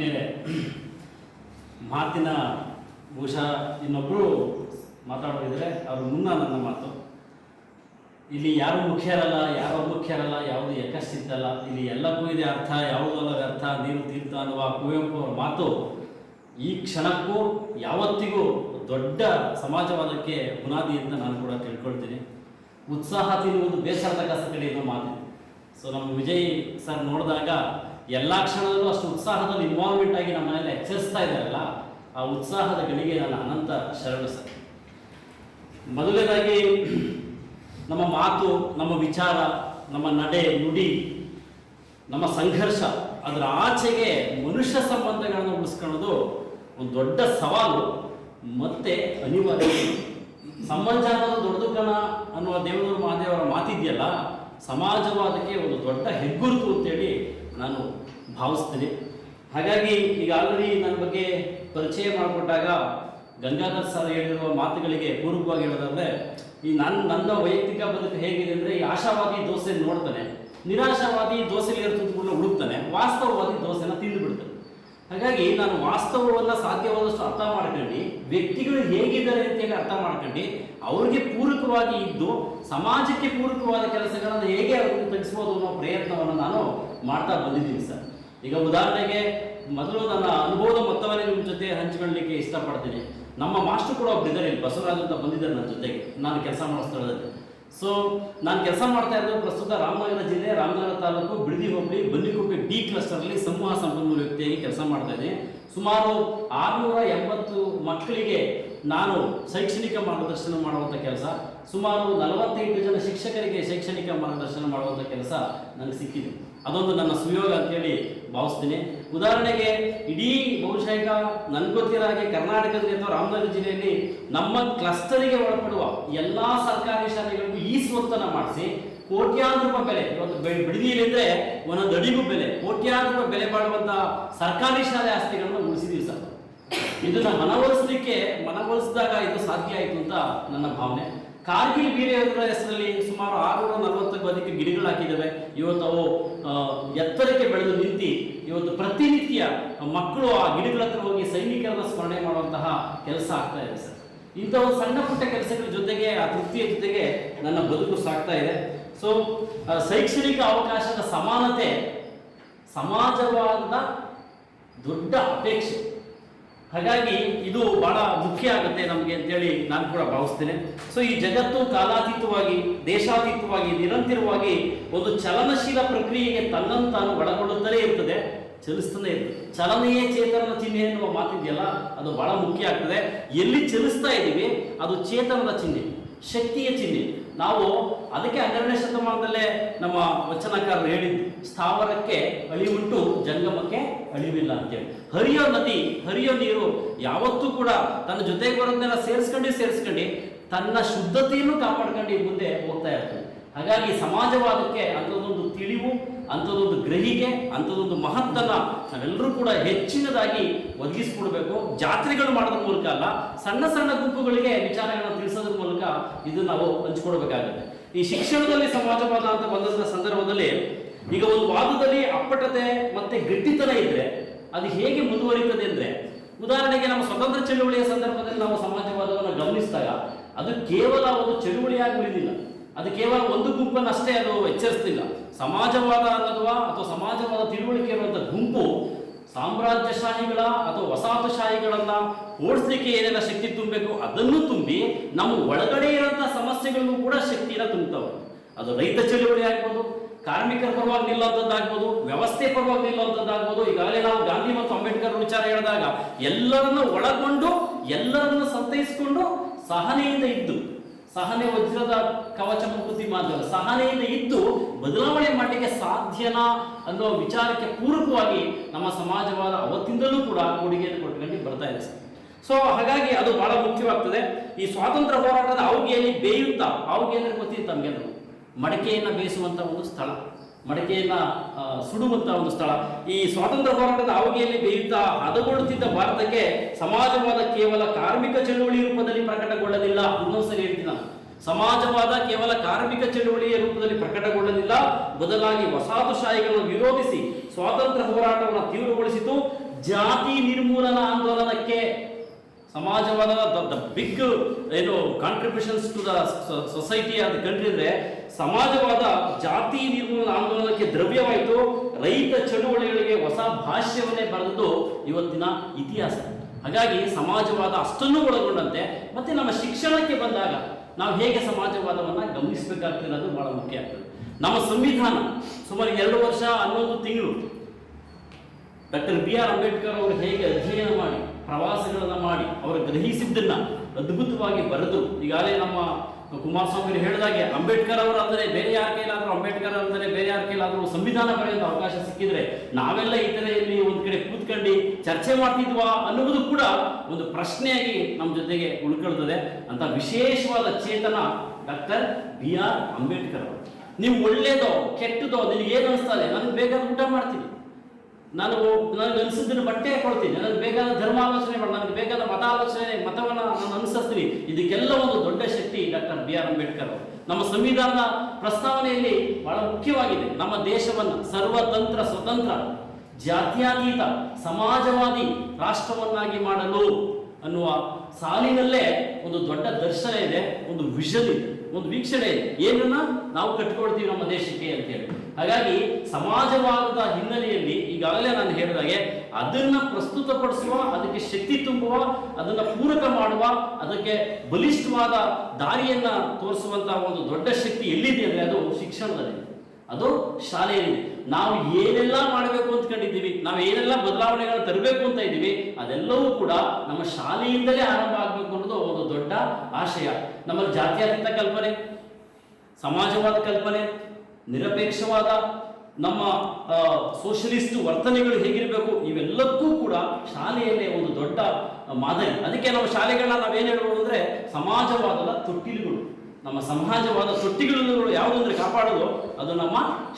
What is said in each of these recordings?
ಮೇಲೆ ಮಾತಿನ ಬಹುಶಃ ಇನ್ನೊಬ್ಬರು ಮಾತಾಡೋದಿದ್ರೆ ಅವ್ರ ಮುನ್ನ ನನ್ನ ಮಾತು. ಇಲ್ಲಿ ಯಾರು ಮುಖ್ಯರಲ್ಲ ಯಾರು ಮುಖ್ಯರಲ್ಲ ಯಾವುದು ಯಕಶ್ಚಿತ್ತಲ್ಲ ಇಲ್ಲಿ ಎಲ್ಲಕ್ಕೂ ಇದೆ ಅರ್ಥ, ಯಾವುದು ಅಲ್ಲ ವ್ಯರ್ಥ ನೀರು ತೀರ್ಥ ಅನ್ನುವ ಕುವೆಂಪು ಅವರ ಮಾತು ಈ ಕ್ಷಣಕ್ಕೂ ಯಾವತ್ತಿಗೂ ದೊಡ್ಡ ಸಮಾಜವಾದಕ್ಕೆ ಬುನಾದಿ ಅಂತ ನಾನು ಕೂಡ ತಿಳ್ಕೊಳ್ತೀನಿ. ಉತ್ಸಾಹ ತಿನ್ನುವುದು ಬೇಸರದ ಕಸ ಕಡೆ ಮಾತು ಸೊ ನಮ್ಮ ವಿಜಯ್ ಸರ್ ನೋಡಿದಾಗ ಎಲ್ಲ ಕ್ಷಣದಲ್ಲೂ ಅಷ್ಟು ಉತ್ಸಾಹದಲ್ಲಿ ಇನ್ವಾಲ್ವ್ಮೆಂಟ್ ಆಗಿ ನಮ್ಮ ಮನೆಯಲ್ಲಿ ಎಚ್ಚರಿಸ್ತಾ ಇದ್ದಾರಲ್ಲ, ಆ ಉತ್ಸಾಹದ ಗಳಿಗೆ ನನ್ನ ಅನಂತ ಶರಣು ಸರ್. ಮೊದಲನೇದಾಗಿ ನಮ್ಮ ಮಾತು, ನಮ್ಮ ವಿಚಾರ, ನಮ್ಮ ನಡೆ, ನುಡಿ, ನಮ್ಮ ಸಂಘರ್ಷ, ಅದರ ಆಚೆಗೆ ಮನುಷ್ಯ ಸಂಬಂಧಗಳನ್ನು ಉಳಿಸ್ಕೊಳ್ಳೋದು ಒಂದು ದೊಡ್ಡ ಸವಾಲು, ಮತ್ತೆ ಅನಿವಾರ್ಯ. ಸಮಾಜ ಅನ್ನೋದು ದೊಡ್ಡದು ಕಣ ಅನ್ನುವ ದೇವನೂರು ಮಹಾದೇವರ ಮಾತಿದೆಯಲ್ಲ, ಸಮಾಜವಾದಕ್ಕೆ ಒಂದು ದೊಡ್ಡ ಹೆಗ್ಗುರುತು ನಾನು ಭಾವಿಸ್ತೀನಿ. ಹಾಗಾಗಿ ಈಗ ಆಲ್ರೆಡಿ ನನ್ನ ಬಗ್ಗೆ ಪರಿಚಯ ಮಾಡಿಕೊಟ್ಟಾಗ ಗಂಗಾಧರ್ ಸರ್ ಹೇಳಿರುವ ಮಾತುಗಳಿಗೆ ಪೂರಕವಾಗಿ ಹೇಳೋದಾದ್ರೆ, ಈ ನನ್ನ ನನ್ನ ವೈಯಕ್ತಿಕ ಬದುಕು ಹೇಗಿದೆ ಅಂದರೆ ಈ ಆಶಾವಾದಿ ದೋಸೆ ನೋಡ್ತಾನೆ. ನಿರಾಶಾವಾದಿ ದೋಸೆಗೆ ತುತ್ಕೊಂಡು ಹುಡುಕ್ತಾನೆ. ವಾಸ್ತವವಾದಿ ದೋಸೆನ ತಿಂದು ಬಿಡ್ತಾನೆ. ಹಾಗಾಗಿ ನಾನು ವಾಸ್ತವವನ್ನು ಸಾಧ್ಯವಾದಷ್ಟು ಅರ್ಥ ಮಾಡ್ಕೊಂಡು, ವ್ಯಕ್ತಿಗಳು ಹೇಗಿದ್ದಾರೆ ಅಂತೇಳಿ ಅರ್ಥ ಮಾಡ್ಕೊಂಡು, ಅವ್ರಿಗೆ ಪೂರಕವಾಗಿ ಇದ್ದು, ಸಮಾಜಕ್ಕೆ ಪೂರಕವಾದ ಕೆಲಸಗಳನ್ನು ಹೇಗೆ ಅವ್ರಿಗೆ ತೆಗೆಸ್ಬೋದು ಅನ್ನೋ ಪ್ರಯತ್ನವನ್ನು ನಾನು ಮಾಡ್ತಾ ಬಂದಿದ್ದೀನಿ ಸರ್. ಈಗ ಉದಾಹರಣೆಗೆ ಮೊದಲು ನನ್ನ ಅನುಭವದ ಮೊತ್ತವನ್ನೇ ನಿಮ್ಮ ಜೊತೆ ಹಂಚಿಕೊಳ್ಳಲಿಕ್ಕೆ ಇಷ್ಟಪಡ್ತೀನಿ. ನಮ್ಮ ಮಾಸ್ಟರ್ ಕೂಡ ಒಬ್ರು ಇದ್ದಾರೆ ಇಲ್ಲಿ ಬಸವರಾಜ್ ಅಂತ ಬಂದಿದ್ದಾರೆ ನನ್ನ ಜೊತೆಗೆ. ನಾನು ಕೆಲಸ ಮಾಡೋ ಸ್ಥಳದಲ್ಲಿ. ಸೊ ನಾನು ಕೆಲಸ ಮಾಡ್ತಾ ಇರೋದು ಪ್ರಸ್ತುತ ರಾಮನಗರ ಜಿಲ್ಲೆ, ರಾಮನಗರ ತಾಲೂಕು ಬಿಡದಿ ಹೋಬಳಿ ಬನ್ನಿಕೊಪ್ಪೆ ಡಿ ಕ್ಲಸ್ಟರ್ನಲ್ಲಿ ಸಮೂಹ ಸಂಪನ್ಮೂಲ ವ್ಯಕ್ತಿಯಾಗಿ ಕೆಲಸ ಮಾಡ್ತಾ ಇದ್ದೀನಿ. ಸುಮಾರು ಆರುನೂರ ಎಂಬತ್ತು ಮಕ್ಕಳಿಗೆ ನಾನು ಶೈಕ್ಷಣಿಕ ಮಾರ್ಗದರ್ಶನ ಮಾಡುವಂಥ ಕೆಲಸ. ಸುಮಾರು ನಲವತ್ತೆಂಟು ಜನ ಶಿಕ್ಷಕರಿಗೆ ಶೈಕ್ಷಣಿಕ ಮಾರ್ಗದರ್ಶನ ಮಾಡುವಂಥ ಕೆಲಸ ನನಗೆ ಸಿಕ್ಕಿದೆ. ಅದೊಂದು ನನ್ನ ಸುಯೋಗ ಅಂತೇಳಿ ಭಾವಿಸ್ತೀನಿ. ಉದಾಹರಣೆಗೆ, ಇಡೀ ಬಹುಶಃ ಈಗ ಕರ್ನಾಟಕದಲ್ಲಿ ಅಥವಾ ರಾಮನಗರ ಜಿಲ್ಲೆಯಲ್ಲಿ ನಮ್ಮ ಕ್ಲಸ್ಟರಿಗೆ ಒಳಪಡುವ ಎಲ್ಲ ಸರ್ಕಾರಿ ಶಾಲೆಗಳಿಗೂ ಈ ಸ್ವತ್ತನ್ನು ಮಾಡಿಸಿ ಕೋಟ್ಯಾಂತರ ರೂಪಾಯಿ ಬೆಲೆ, ಇವತ್ತು ಬೆ- ಬಿಡದಿಯಲ್ಲಿದ್ರೆ ಒಂದೊಂದು ಅಡಿಗೂ ಬೆಲೆ, ಕೋಟ್ಯಾಂತರ ರೂಪಾಯಿ ಬೆಲೆ ಬಾಳುವಂತಹ ಸರ್ಕಾರಿ ಶಾಲೆ ಆಸ್ತಿಗಳನ್ನು ಉಳಿಸಿದೀವಿ ಸರ್. ಇದನ್ನ ಮನವೊಲಿಸಲಿಕ್ಕೆ ಮನವೊಲಿಸಿದಾಗ ಇದು ಸಾಧ್ಯ ಆಯಿತು ಅಂತ ನನ್ನ ಭಾವನೆ. ಕಾರ್ಗಿಲ್ ವೀರ್ಯವರ ಹೆಸರಲ್ಲಿ ಸುಮಾರು ಆರುನೂರ ನಲವತ್ತಕ್ಕೂ ಅಧಿಕ ಗಿಡಗಳು ಹಾಕಿದ್ದಾವೆ. ಇವತ್ತು ಅವು ಎತ್ತರಕ್ಕೆ ಬೆಳೆದು ನಿಂತು ಇವತ್ತು ಪ್ರತಿನಿತ್ಯ ಮಕ್ಕಳು ಆ ಗಿಡಗಳ ಹತ್ರ ಹೋಗಿ ಸೈನಿಕರನ್ನ ಸ್ಮರಣೆ ಮಾಡುವಂತಹ ಕೆಲಸ ಆಗ್ತಾ ಇದೆ ಸರ್. ಇಂಥ ಒಂದು ಸಣ್ಣ ಪುಟ್ಟ ಕೆಲಸಗಳ ಜೊತೆಗೆ, ಆ ತೃಪ್ತಿಯ ಜೊತೆಗೆ ನನ್ನ ಬದುಕು ಸಾಗ್ತಾ ಇದೆ. ಸೊ ಶೈಕ್ಷಣಿಕ ಅವಕಾಶದ ಸಮಾನತೆ ಸಮಾಜವಾದ ದೊಡ್ಡ ಅಪೇಕ್ಷೆ. ಹಾಗಾಗಿ ಇದು ಬಹಳ ಮುಖ್ಯ ಆಗುತ್ತೆ ನಮಗೆ ಅಂತೇಳಿ ನಾನು ಕೂಡ ಭಾವಿಸ್ತೇನೆ. ಸೊ ಈ ಜಗತ್ತು ಕಾಲಾತೀತವಾಗಿ, ದೇಶಾತೀತವಾಗಿ, ನಿರಂತರವಾಗಿ ಒಂದು ಚಲನಶೀಲ ಪ್ರಕ್ರಿಯೆಗೆ ತನ್ನನ್ನು ತಾನು ಒಳಗೊಳ್ಳುತ್ತಲೇ ಇರ್ತದೆ ಚಲಿಸ್ತಾನೆ ಇರ್ತದೆ. ಚಲನೆಯೇ ಚೇತನದ ಚಿಹ್ನೆ ಎನ್ನುವ ಮಾತಿದೆಯಲ್ಲ, ಅದು ಬಹಳ ಮುಖ್ಯ ಆಗ್ತದೆ. ಎಲ್ಲಿ ಚಲಿಸ್ತಾ ಇದ್ದೀವಿ, ಅದು ಚೇತನದ ಚಿಹ್ನೆ, ಶಕ್ತಿಯ ಚಿಹ್ನೆ. ನಾವು ಅದಕ್ಕೆ ಹನ್ನೆರಡನೇ ಶತಮಾನದಲ್ಲೇ ನಮ್ಮ ವಚನಕಾರರು ಹೇಳಿದ್ದು, ಸ್ಥಾವರಕ್ಕೆ ಅಳಿವುಂಟು ಜಂಗಮಕ್ಕೆ ಅಳಿವಿಲ್ಲ ಅಂತೇಳಿ. ಹರಿಯೋ ನದಿ, ಹರಿಯೋ ನೀರು ಯಾವತ್ತೂ ಕೂಡ ತನ್ನ ಜೊತೆಗೆ ಬರೋದನ್ನೆಲ್ಲ ಸೇರಿಸ್ಕೊಂಡು ಸೇರಿಸ್ಕೊಂಡು ತನ್ನ ಶುದ್ಧತೆಯನ್ನು ಕಾಪಾಡ್ಕೊಂಡು ಮುಂದೆ ಹೋಗ್ತಾ ಇರ್ತದೆ ಹಾಗಾಗಿ ಸಮಾಜವಾದಕ್ಕೆ ಅಂಥದ್ದೊಂದು ತಿಳಿವು, ಅಂಥದ್ದೊಂದು ಗ್ರಹಿಕೆ, ಅಂಥದ್ದೊಂದು ಮಹತ್ತನ್ನ ನಾವೆಲ್ಲರೂ ಕೂಡ ಹೆಚ್ಚಿನದಾಗಿ ಒದಗಿಸ್ಕೊಡ್ಬೇಕು. ಜಾತ್ರೆಗಳು ಮಾಡೋದ್ರ ಮೂಲಕ ಅಲ್ಲ, ಸಣ್ಣ ಸಣ್ಣ ಗುಂಪುಗಳಿಗೆ ವಿಚಾರಗಳನ್ನು ತಿಳಿಸೋದ್ರ ಮೂಲಕ ಇದು ನಾವು ಹಂಚ್ಕೊಡ್ಬೇಕಾಗುತ್ತೆ. ಈ ಶಿಕ್ಷಣದಲ್ಲಿ ಸಮಾಜವಾದ ಅಂತ ಬಂದಂತ ಸಂದರ್ಭದಲ್ಲಿ ಈಗ ಒಂದು ವಾದದಲ್ಲಿ ಅಪ್ಪಟತೆ ಮತ್ತೆ ಗಟ್ಟಿತನ ಇದ್ರೆ ಅದು ಹೇಗೆ ಮುಂದುವರಿತದೆ ಅಂದ್ರೆ ಉದಾಹರಣೆಗೆ ನಮ್ಮ ಸ್ವತಂತ್ರ ಚಳುವಳಿಯ ಸಂದರ್ಭದಲ್ಲಿ ನಾವು ಸಮಾಜವಾದವನ್ನು ಗಮನಿಸಿದಾಗ ಅದು ಕೇವಲ ಒಂದು ಚಳುವಳಿಯಾಗಿ ಉಳಿದಿಲ್ಲ ಅದು ಕೇವಲ ಒಂದು ಗುಂಪನ್ನು ಅಷ್ಟೇ ಅದು ಎಚ್ಚರಿಸ್ತಿಲ್ಲ ಸಮಾಜವಾದ ಅನ್ನೋದು ಅಥವಾ ಸಮಾಜವಾದ ತಿಳುವಳಿಕೆ ಅನ್ನುವಂಥ ಗುಂಪು ಸಾಮ್ರಾಜ್ಯಶಾಹಿಗಳ ಅಥವಾ ವಸಾಹತುಶಾಹಿಗಳನ್ನ ಓಡಿಸ್ಲಿಕ್ಕೆ ಏನೆಲ್ಲ ಶಕ್ತಿ ತುಂಬಬೇಕು, ಅದನ್ನು ತುಂಬಿ ನಮ್ಮ ಒಳಗಡೆ ಇರೋಂಥ ಸಮಸ್ಯೆಗಳಿಗೂ ಕೂಡ ಶಕ್ತಿಯನ್ನು ತುಂಬುತ್ತವೆ. ಅದು ರೈತ ಚಳುವಳಿ ಆಗ್ಬೋದು, ಕಾರ್ಮಿಕರ ಪರವಾಗಿ ನಿಲ್ಲುವಂಥದ್ದಾಗ್ಬೋದು ವ್ಯವಸ್ಥೆ ಪರವಾಗಿ ನಿಲ್ಲುವಂಥದ್ದಾಗ್ಬೋದು ಈಗಾಗಲೇ ನಾವು ಗಾಂಧಿ ಮತ್ತು ಅಂಬೇಡ್ಕರ್ ವಿಚಾರ ಹೇಳಿದಾಗ ಎಲ್ಲರನ್ನು ಒಳಗೊಂಡು, ಎಲ್ಲರನ್ನು ಸಂತೈಸಿಕೊಂಡು ಸಹನೆಯಿಂದ ಇದ್ದು ಸಹನೆ ವಜ್ರದ ಕವಚ ಮುಕುತಿ ಮಾತ್ರ. ಸಹನೆಯಿಂದ ಇದ್ದು ಬದಲಾವಣೆ ಮಾಡಲಿಕ್ಕೆ ಸಾಧ್ಯನಾ ಅನ್ನೋ ವಿಚಾರಕ್ಕೆ ಪೂರಕವಾಗಿ ನಮ್ಮ ಸಮಾಜವಾದ ಅವತ್ತಿಂದಲೂ ಕೂಡ ಕೊಡುಗೆಯನ್ನು ಕೊಟ್ಕೊಂಡು ಬರ್ತಾ ಇದೆ ಸೊ ಹಾಗಾಗಿ ಅದು ಬಹಳ ಮುಖ್ಯವಾಗ್ತದೆ. ಈ ಸ್ವಾತಂತ್ರ್ಯ ಹೋರಾಟದ ಆವುಗೆಯಲ್ಲಿ ಬೇಯುತ್ತಾ ಆವುಗೆ ಅಂದ್ರೆ ಗೊತ್ತಿತ್ತು ತಮಗೆ ಮಡಕೆಯನ್ನು ಬೇಯಿಸುವಂಥ ಒಂದು ಸ್ಥಳ. ಮಡಕೆಯನ್ನ ಸುಡುವಂತಹ ಸುಡುವಂತ ಒಂದು ಸ್ಥಳ. ಈ ಸ್ವಾತಂತ್ರ್ಯ ಹೋರಾಟದ ಅವಧಿಯಲ್ಲಿ ಬೇಯುತ್ತಾ ಹದಗೊಳ್ಳುತ್ತಿದ್ದ ಭಾರತಕ್ಕೆ ಸಮಾಜವಾದ ಕೇವಲ ಕಾರ್ಮಿಕ ಚಳುವಳಿ ರೂಪದಲ್ಲಿ ಪ್ರಕಟಗೊಳ್ಳಲಿಲ್ಲ. ಇನ್ನೊಂದ್ಸರಿ ಹೇಳ್ತೀನಿ ನಾನು. ಸಮಾಜವಾದ ಕೇವಲ ಕಾರ್ಮಿಕ ಚಳುವಳಿಯ ರೂಪದಲ್ಲಿ ಪ್ರಕಟಗೊಳ್ಳಲಿಲ್ಲ. ಬದಲಾಗಿ ವಸಾಹತುಶಾಹಿಗಳನ್ನು ವಿರೋಧಿಸಿ ಸ್ವಾತಂತ್ರ್ಯ ಹೋರಾಟವನ್ನು ತೀವ್ರಗೊಳಿಸಿತು. ಜಾತಿ ನಿರ್ಮೂಲನಾ ಆಂದೋಲನಕ್ಕೆ ಸಮಾಜವಾದ ದ ಬಿಗ್ ಏನು ಕಾಂಟ್ರಿಬ್ಯೂಷನ್ಸ್ ಟು ದ ಸೊಸೈಟಿ ಆದ ಕಂಟ್ರಿ ಅಂದ್ರೆ ಸಮಾಜವಾದ ಜಾತಿ ನಿರ್ಮೂಲನ ಆಂದೋಲನಕ್ಕೆ ದ್ರವ್ಯವಾಯಿತು, ರೈತ ಚಳುವಳಿಗಳಿಗೆ ಹೊಸ ಭಾಷ್ಯವನ್ನೇ ಬರೆದದ್ದು ಇವತ್ತಿನ ಇತಿಹಾಸ. ಹಾಗಾಗಿ ಸಮಾಜವಾದ ಅಷ್ಟನ್ನು ಒಳಗೊಂಡಂತೆ, ಮತ್ತೆ ನಮ್ಮ ಶಿಕ್ಷಣಕ್ಕೆ ಬಂದಾಗ ನಾವು ಹೇಗೆ ಸಮಾಜವಾದವನ್ನು ಗಮನಿಸಬೇಕಾಗ್ತದೆ ಅನ್ನೋದು ಬಹಳ ಮುಖ್ಯ ಆಗ್ತದೆ. ನಮ್ಮ ಸಂವಿಧಾನ, ಸುಮಾರು ಎರಡು ವರ್ಷ ಹನ್ನೊಂದು ತಿಂಗಳು. ಡಾಕ್ಟರ್ ಬಿ ಆರ್ ಅಂಬೇಡ್ಕರ್ ಅವರು ಹೇಗೆ ಅಧ್ಯಯನ ಮಾಡಿ ಪ್ರವಾಸಗಳನ್ನ ಮಾಡಿ ಅವರು ಗ್ರಹಿಸಿದ್ದನ್ನ ಅದ್ಭುತವಾಗಿ ಬರೆದು ಈಗಾಗಲೇ ನಮ್ಮ ಕುಮಾರಸ್ವಾಮಿ ಹೇಳಿದಾಗೆ ಅಂಬೇಡ್ಕರ್ ಅವರು ಅಂದರೆ ಬೇರೆ ಯಾರ ಕೈಲಾದರೂ ಅಂಬೇಡ್ಕರ್ ಅಂದರೆ ಬೇರೆ ಯಾರ ಕೈಲಾದರೂ ಸಂವಿಧಾನ ಬರೆಯುವಂತ ಅವಕಾಶ ಸಿಕ್ಕಿದ್ರೆ ನಾವೆಲ್ಲ ಇಲ್ಲಿ ಒಂದ್ ಕಡೆ ಕೂತ್ಕೊಂಡು ಚರ್ಚೆ ಮಾಡ್ತಿದ್ವಾ ಅನ್ನುವುದು ಕೂಡ ಒಂದು ಪ್ರಶ್ನೆಯಾಗಿ ನಮ್ಮ ಜೊತೆಗೆ ಉಳ್ಕೊಳ್ತದೆ. ಅಂತ ವಿಶೇಷವಾದ ಚೇತನ ಡಾಕ್ಟರ್ ಬಿ ಆರ್ ಅಂಬೇಡ್ಕರ್ ಅವರು. ನೀವು ಒಳ್ಳೇದೋ ಕೆಟ್ಟದೋ ನಿನಗೆ ಏನು ಅನಿಸ್ತದೆ ನನಗೆ ಬೇಕಾದ ಊಟ ಮಾಡ್ತೀನಿ. ನಾನು ನನಗೆ ಅನಿಸಿದ್ದನ್ನು ಬಟ್ಟೆ ಕೊಡ್ತೀನಿ. ನನಗೆ ಬೇಕಾದ ಧರ್ಮಾಲೋಚನೆ ಮಾಡಿ. ನನಗೆ ಬೇಕಾದ ಮತಾಲೋಚನೆ, ಮತವನ್ನು ನಾನು ಅನುಸರಿಸ್ತೀನಿ. ಇದಕ್ಕೆಲ್ಲ ಒಂದು ದೊಡ್ಡ ಶಕ್ತಿ ಡಾಕ್ಟರ್ ಬಿ ಆರ್ ಅಂಬೇಡ್ಕರ್ ನಮ್ಮ ಸಂವಿಧಾನದ ಪ್ರಸ್ತಾವನೆಯಲ್ಲಿ ಬಹಳ ಮುಖ್ಯವಾಗಿದೆ. ನಮ್ಮ ದೇಶವನ್ನು ಸರ್ವತಂತ್ರ, ಸ್ವತಂತ್ರ, ಜಾತ್ಯಾತೀತ, ಸಮಾಜವಾದಿ ರಾಷ್ಟ್ರವನ್ನಾಗಿ ಮಾಡಲು ಅನ್ನುವ ಸಾಲಿನಲ್ಲೇ ಒಂದು ದೊಡ್ಡ ದರ್ಶನ ಇದೆ, ಒಂದು ವಿಷನ್ ಇದೆ, ಒಂದು ವೀಕ್ಷಣೆ ಇದೆ. ಏನನ್ನ ನಾವು ಕಟ್ಕೊಳ್ತೀವಿ ನಮ್ಮ ದೇಶಕ್ಕೆ ಅಂತ ಹೇಳಿ. ಹಾಗಾಗಿ ಸಮಾಜವಾದದ ಹಿನ್ನೆಲೆಯಲ್ಲಿ ಈಗಾಗಲೇ ನಾನು ಹೇಳಿದಾಗೆ ಅದನ್ನ ಪ್ರಸ್ತುತಪಡಿಸುವ, ಅದಕ್ಕೆ ಶಕ್ತಿ ತುಂಬುವ, ಅದನ್ನ ಪೂರಕ ಮಾಡುವ, ಅದಕ್ಕೆ ಬಲಿಷ್ಠವಾದ ದಾರಿಯನ್ನ ತೋರಿಸುವಂತಹ ಒಂದು ದೊಡ್ಡ ಶಕ್ತಿ ಎಲ್ಲಿದೆ ಅಂದ್ರೆ ಅದು ಶಿಕ್ಷಣದಲ್ಲಿ ಅದು ಶಾಲೆಯಲ್ಲಿ. ನಾವು ಏನೆಲ್ಲ ಮಾಡಬೇಕು ಅಂದ್ಕೊಂಡಿದ್ದೀವಿ ನಾವು ಏನೆಲ್ಲ ಬದಲಾವಣೆಗಳನ್ನು ತರಬೇಕು ಅಂತ ಇದ್ದೀವಿ, ಅದೆಲ್ಲವೂ ಕೂಡ ನಮ್ಮ ಶಾಲೆಯಿಂದಲೇ ಆರಂಭ ಆಗಬೇಕು ಅನ್ನೋದು ಒಂದು ದೊಡ್ಡ ಆಶಯ. ನಮ್ಮಲ್ಲಿ ಜಾತ್ಯತೀತ ಕಲ್ಪನೆ, ಸಮಾಜವಾದ ಕಲ್ಪನೆ, ನಿರಪೇಕ್ಷವಾದ ನಮ್ಮ ಸೋಷಲಿಸ್ಟ್ ವರ್ತನೆಗಳು ಹೇಗಿರಬೇಕು, ಇವೆಲ್ಲಕ್ಕೂ ಕೂಡ ಶಾಲೆಯಲ್ಲೇ ಒಂದು ದೊಡ್ಡ ಮಾದರಿ. ಅದಕ್ಕೆ ನಮ್ಮ ಶಾಲೆಗಳನ್ನ ನಾವೇನು ಹೇಳ್ಬೋದು ಅಂದ್ರೆ ಸಮಾಜವಾದದ ತೊಟ್ಟಿಲುಗಳು. ನಮ್ಮ ಸಮಾಜವಾದ ತೊಟ್ಟಿಗಳನ್ನು ಅಂದ್ರೆ ಕಾಪಾಡೋದು, ಅದು ನಮ್ಮ